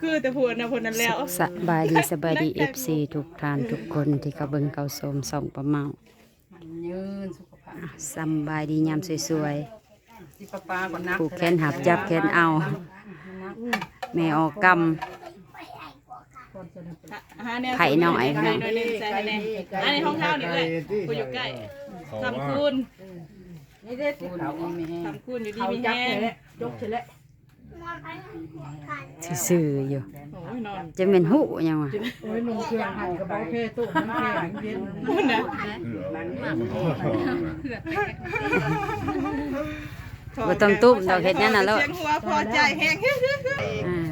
คือแต่พูดนะพูดนั้นแล้วสบายดีสบายดีเอฟซีทุกท่านทุกคนที่เขาเบิ่งเขาชมส่องประเมามันยืนสุขภาพอะสำบายดียามสวยที่ป้าป้าก็นักๆผูกแขนหับจับแขนเอา แม่ออกกหาแนวไผ่หน่อยไผ่หน่อยหนึงใส่ให้แน่อันนี้ห้องเท้านี่เลยกูอยู่ใกล้ทำคูณนี่ได้ติดเขาอีเมทำคูณอยู่ดีเขามีจับแห้เฉงยแล้วยกเฉยแล้วำ ซื่อๆอยู่ โอ้ยนอนจะเป็นหูยังวะโอ้ยนุ่งเครื่องหันกระเป๋าเพตู้มันแข็งเย็นพูดนะบ่ต้องตุ้มดอกเฮ็ดนั่นน่ะแล้วเสียงหัวพอใจแห้งอ่า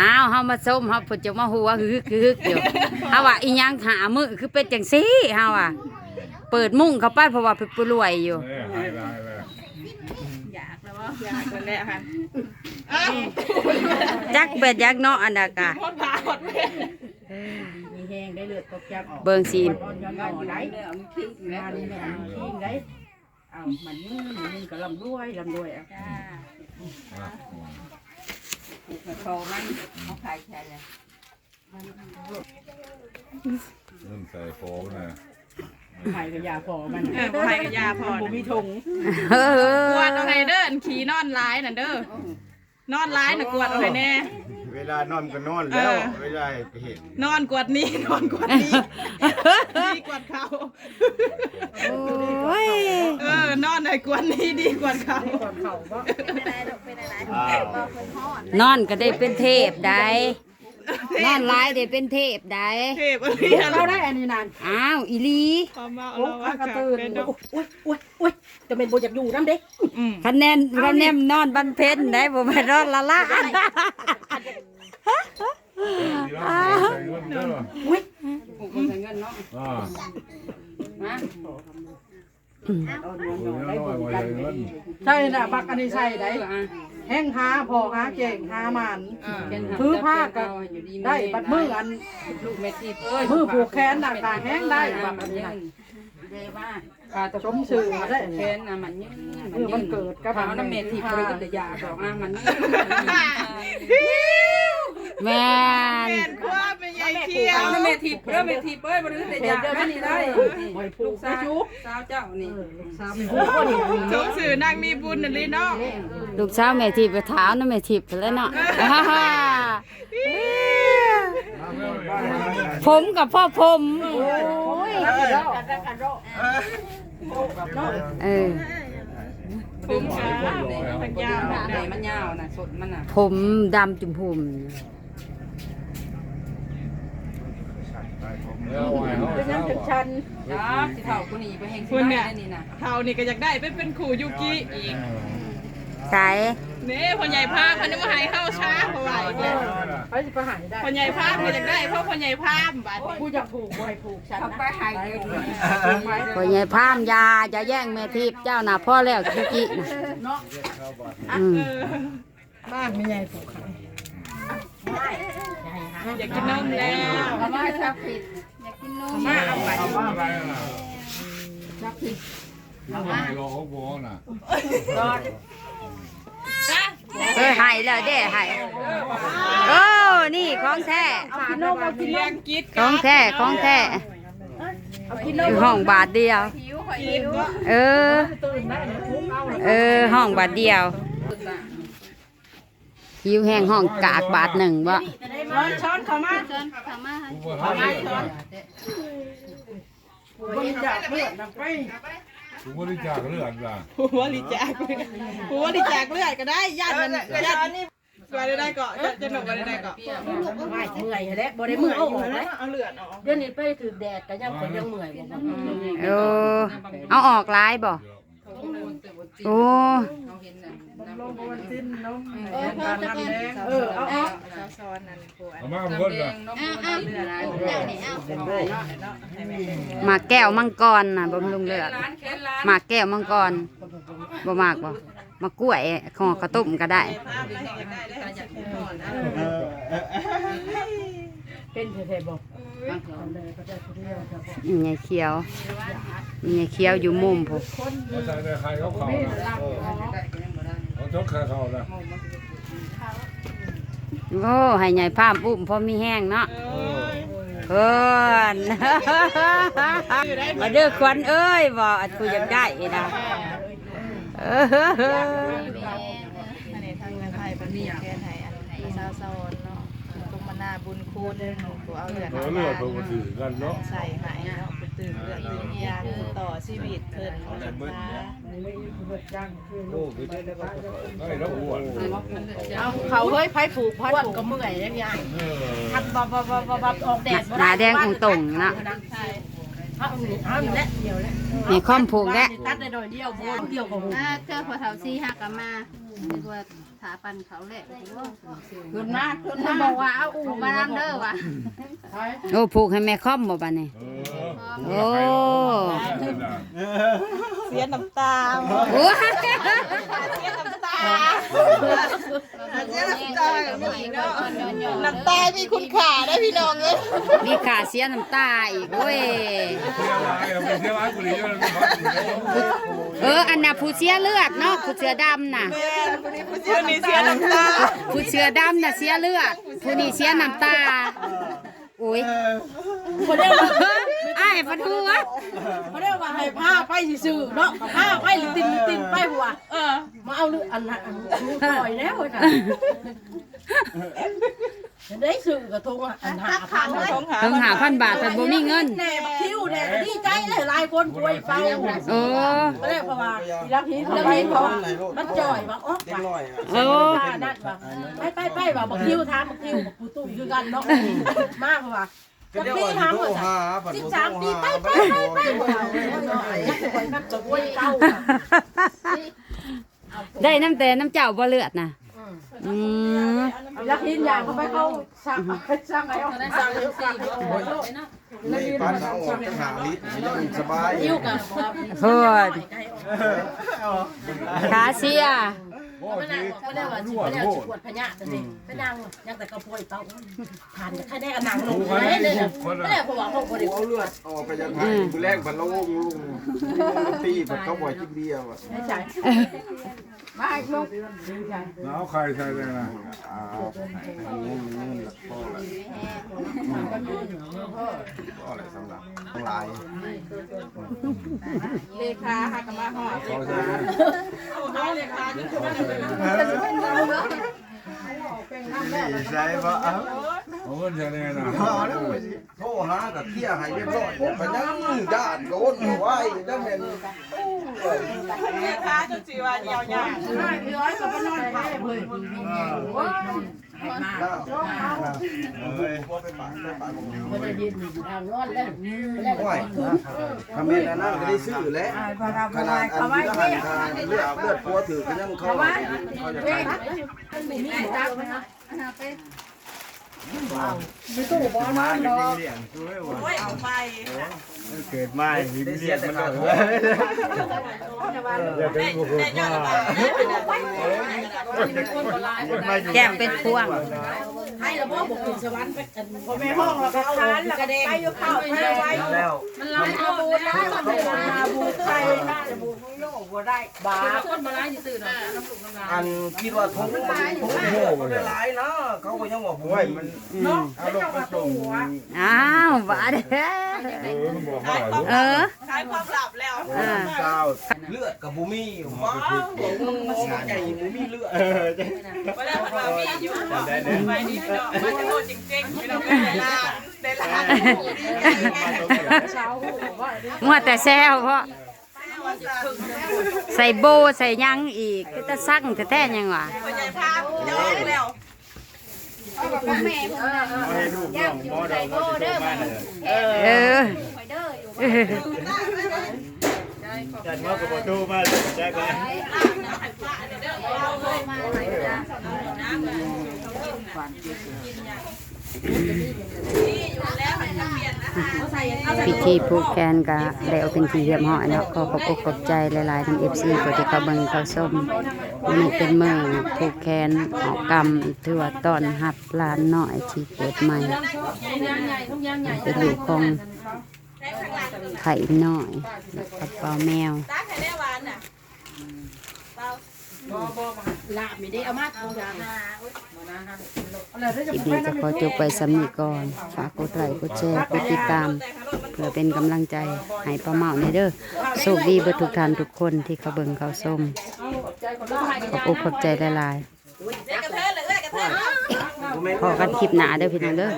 อ้าวเฮามาส้มเฮาเพิ่นจะมาหัวฮึกฮึกอยู่เฮาว่าอีหยังหามือคือเป็นจังซี่เฮาว่าเปิดมุ้งเข้าไปเพราะว่าเพิ่นป่วยอยู่อยากแล้วว่า อยากแล้วค่ะอ้าวจักเป็ดยักเนาะอันนั้นกะหมดผ่าหมดเพลมีแห้งได้เลือดตกจับออกเบิ่งสิ อ่อนย้อนหน่อได้มันคิงงานนี่แม่มันคิงได้เอามันยืนมันยืนก็ลำด้วยลำด้วยอะโตมันเขาขายแค่เลยเริ่มใส่โฟมนะ ขายกับยาพอมันเออบ่ให้กับยาพอผมมีทงเออกวาดเอาให้เด้อขี่นอนร้ายน่ะเด้อนอนร้ายน่ะกวาดเอาให้แน่ เวลานอนก็นอนแล้ว เออ เวลาไปเห็นนอนกวาดนี้นอนกวาดนี้ดีกวาดเขาโอ้ยเออนอนให้กวาดนี้ดีกวาดเขาก่อนเข่าก็อ้าว นอนก็ได้เป็นเทพได้ นอนร้ายได้เป็นเทพได้เทพอะไรเราได้อันนี้นานอ้าวอีหลีความเมาโอ้เราข้าว่ากระตือนเป็นดอกอุ้ยอุ้ยอุ้ยจะเป็นโบอยากอยู่น้ำเด็กอืมคะแนนคะแนนนอนบันเพ็ญได้บ่แม่นนอนละละอุ้ยผูกคนใส่เงินเนาะอ่านะ ใช่น่ะบักอันนี้ใช่ได้แห้งหาพอหาเก่งหามันถือผ้าก็ได้บัดมืออันลูกเม็ดที่เอ้ยมือผูกแขนน่ะกาแห้งได้บักอันนี้ยืน่ะนเดว่ากาจะชมชื่อได้แขนน่ะมันยืนเออมันเกิดกับขาวน้ำเม็ดที่บริกิตยาดอกอะมันยืน แม่นเป็นความเป็นใหญ่เขียขาววน้ำเม็ดที่เอ้ยเม็ดที่เอ้ยบริกิตยาแม่นี่ได้หอยผูลูกกสาสาวจุกสาวเจ้านี่สาวเป็นผู้คนนี่ชมสื่อนางมีบุญน่ะเลยเนาะลูกสาวแม่ทิพย์ไปถามนะแม่ทิพย์แล้วเนาะผมกับพ่อผมโอ้ยเออผมขาทางยาวไหนมันยาวน่ะสดมันน่ะผมดำจุ่มผม แล้วไง เป็นยังเช้าเป็นชันจ้าสิเฒ่าคนนี้ไปแห่งสิได้นี่นะเขานี่ก็อยากได้ไปเป็นขู่ยูกิอีกใส่นี่พ่อใหญ่พาพันธุ์มาหายเข้าช้าเพราะว่าอีกแล้วไปสิไปหายได้พ่อใหญ่พาก็อยากได้เพราะพ่อใหญ่พามบัดนี้กูจะผูกบ่อยผูกฉันไปนะหายเงินพ่อใหญ่พามยาจะแย่งแม่ทิพย์เจ้าน่ะพ่อแล้วจุกิน่ะอืมเออบ้านไม่ใหญ่ผูกอยากกินนมแล้วเขามาชักผิด มมาเอาไปเอามาอะไรน่ะเอาไปรอเขาบอกน่ะเออใหายแล้วเด้ใหายโอ้นี่ของแท้กินนมเอากินนเลี้ยมงกิดของแท้ของแท้เอากินนอมยู่ห้องบาทเดียวกินก็เออตื่นได้เลยผูกเอาเลยเออห้องบาทเดียว หิวแห้งห้องกากบาทหนึ่งบ่ช้อนช้อนเข้ามากูว่าเขาบริจาคเลือดนะไปกูบริจาคเลือดล่ะหัวริจาคหัวริจาคเลือดก็ได้ญาติมันญาตินี่ไปได้ก่อนจะหนุกไปได้ก่อนไม่เมื่อยแล้วบ่ได้เมื่อยอยู่แล้วเอาเลือดออกเดี๋ยวนี้ไปถือแดดก็ยังคนยังเมื่อยบ่บ่เออเอาออกหลายบ่ โอ้เขาเห็นน่ะลงบนสิ้นนมเออน้ำแดงเออเอาเอาซ้อนนั่นปวดเอามาเพิ่นแดล่ะงนมเลือดอะไรหมากแก้วมังกรน่ะบำรุงเลือดร้านแค่ร้านหมากแก้วมังกรบ่มากบ่มากล้วยข้าวข้าวต้มก็ได้ภาพแล้วอยากได้ได้จากคุณพ่อนะเออเออเป็นแท้ๆบ่ เลยก็จะเรียกจะบอกนี่ไงเขียวนี่ไงเขียวอยู่มุมผมเขาใส่ในไข่เขาเขาน่ะเออเขาชกไข่เขาน่ะอโอ้ให้ใหญ่ภาพอุ้มพอมีแห้งเนาะเอ้ยเพิ่นมาเด้อควันเอ้ยบ่อันกูอยากได้นะเอออันนี้ทางเงินไทยเป็นแค่ไทยอันซาซอนเนาะตุกม นาบุญคุณตัวเอาเลือดเออเลือดตัวมันถือกันเนาะใส่หายเนาะไปตื่นเลือดตื่นยาต่อชีวิตเพิ่นว่าจังซะโอ้ไปได้แล้วอ้วนเอาเขาเฮ้ยไผผูกไผผูกก็เมื่อยแล้วยายเออทักบ่บ่บ่บ่บ่ออกแดดหน้าแดงองตรงเนาะเอานี่เอานี่แหละเดียวแล้วนี่คอมผูกแล้วตัดได้หน่อยเดียวบ่เดียวก็หูอ่าเจอพอเท่าซีหักกันมาคือว่าถาปันเขาแหละขึ้นมาขึ้นมันมาบอกว่าเอาอู่มานำเด้อว่ะโอ้ผูกให้แม่คอมบ่บัดนี้เออโอ้เสียน้ำตาโอ้เสียน้ำตาเสีย น้ำตากับนี่เนาะน้ำตามีคุณค่าได้พี่น้องเอ้ยมีขาเสียน้ำตาอีกโอ้ยเว้ยเอออันน่ะผู้เสียเลือดเนาะผู้เสือดำน่ะผู้นี้เสียน้ำตาผู้เสือดำน่ะเสียเลือดผู้นี้เสียน้ำตาโอ้ยบ่ได้ว่าอ้ายฟันหัวบ่ได้ว่าให้พาไปซื่อๆเนาะพาไปหรือตินหรือตินไปหัวเออ มาเอาลืออันนั้นอันนี้ปล่อยแล้วค่ะได้สื่อกระทงอันหาพันท้องหาถึงหาพันบาทแต่บ่มีเงินแน่บักคิวแน่ดีใจเลยหลายคนป่วยเฝ้าโอ้ก็เลยเพราะว่าอีรักพีเขาไปเพราะว่ามันจ่อยว่าอ๋อว่าโอ้นั่นว่าไปไปไปว่าบักคิวถามบักคิวบักปูตุ้ยคือกันเนาะมากเพราะว่าบั กพี่ถามว่าสิบสามปีไปไปไปไปว่าป่วยนักป่วยเก่าได้น้ำแต่น้ำเจ้าบ่เลือดน่ะอืมรักพีอย่างเขาไปเขาสั่งไปสั่งแล้วสั่งแล้วสั่งแล้วนี่ปันเอาออกจากหาลิตรมันยังสบายคิวกันเพิ่นขาเสีย พ่อไม่ได้ที่ไม่ได้ว่านสิวไม่ดได้โคสิตรปวดพญาแต่นี่ไปนั่งยังแต่กระโปรงเต้าผ่านแค่ได้หนังลงเลยเลยไม่ได้เพราะว่าเขาคนเดียวเอาเลือดออกไปจากไทยกูแรกบันโลงลุงตีแบบเขาบ่อยกินเบียร์อะ ไม่ใช่ มาอีกลูกน้าใครใส่เลยนะอ้าวเงินเงินพ่อแหละพ่อแหละสำหรับทั้งหลายเลขาหากมาหอดเขาใส่เลยเอาเลขาจนถึงวันนี้ใช่ปะเอ้าเอา เงินใส่เลยนะเอาแล้วไปโทรหากับเที่ยให้เรียบร้อยไปนั่งญาติโกนไว้จังแม่นเลขาจนสิว่าเหี่ยวยากร้อยก็ไปนอนพักเลยเฮ้ยพ่อไปปากไปปากผมไม่ได้ยินทางนอนแล้วห่วยทำเมนอันนั้นก็ได้ซื้อแล้วขนาดอันที่ทารทางเลือดเลือดปัวถือก็ยังเข้าเขาจะไปมาไม่ได้เลี้ยงช่วยวะโอ้ยเอาไปเกิดมาหิมเลี้ยงมันเลยเดี๋ยวเป็นพวง คลแต่เจ้ามาละแก้มเป็นพวงให้ระบบบุกสวรรค์ไปกันพ่อแม่ห้องเราก็ทานแล้วก็ไปอยู่ข้าไปไว้แล้วมันลายอาบูดได้มันเป็นอาบูดไทยน่าบูดของโยกบ่ได้บาคนมาไล่ซื่อๆเนาะน้ำสุกน้ำลายอันคิดว่าทุ่งทุ่งโง่ไม่ร้ายนะเขาก็ยังบอกว่ามันเอาลงไปส่งอ้าวบาดเด้ เออมันบอกว่าอะไรเออขายความลับแล้วเก้าเลือดกับบูมี่ว้าวใหญ่บูมี่เลือดเออเวลามันมามีอยู่ไปนี่เนาะมันจะโดนจริงๆพี่น้องได้ล้านได้ล้านมัวแต่แซวเพราะใส่โบใส่หยังอีกก็จะสั่งแต่แท้ๆยังวะ ปัญญาภาพจะออกแล้วแม่ผมน่ะยากอยู่ใจโบเด้อมาเออไปเด้ออยู่จัดว่ากับประตูมาใช่ไหม พิธีผูกแขนกะแล้วเป็นที่เรียบร้อยเนาะขอขอบอกขอบใจหลายๆทั้ง FC ตัวที่เขาเบิ่งเขาส้มวันนี้เป็นเมื้อผูกแขนออกกรรมถือว่าตอนรับลานน้อยที่เกิดใหม่ เป็นลูกของไข่น้อยแล้วกับเปาแมว ตาไข่ได้หวานน่ะเปล่าลาบมีได้เอามาทุกอย่างคลิปนี้จะขอจบไปสำนีก่อน ฝากกดไลค์กดแชร์กดติดตาม เพื่อเป็นกำลังใจให้ป้าเมาในเด้อโชคดีเบิดทุกท่านทุกคนที่เขาเบิ่งเขาส้มขอบอกขอบใจหลายๆพอกันคลิปหนาเด้อพี่น้องเด้อ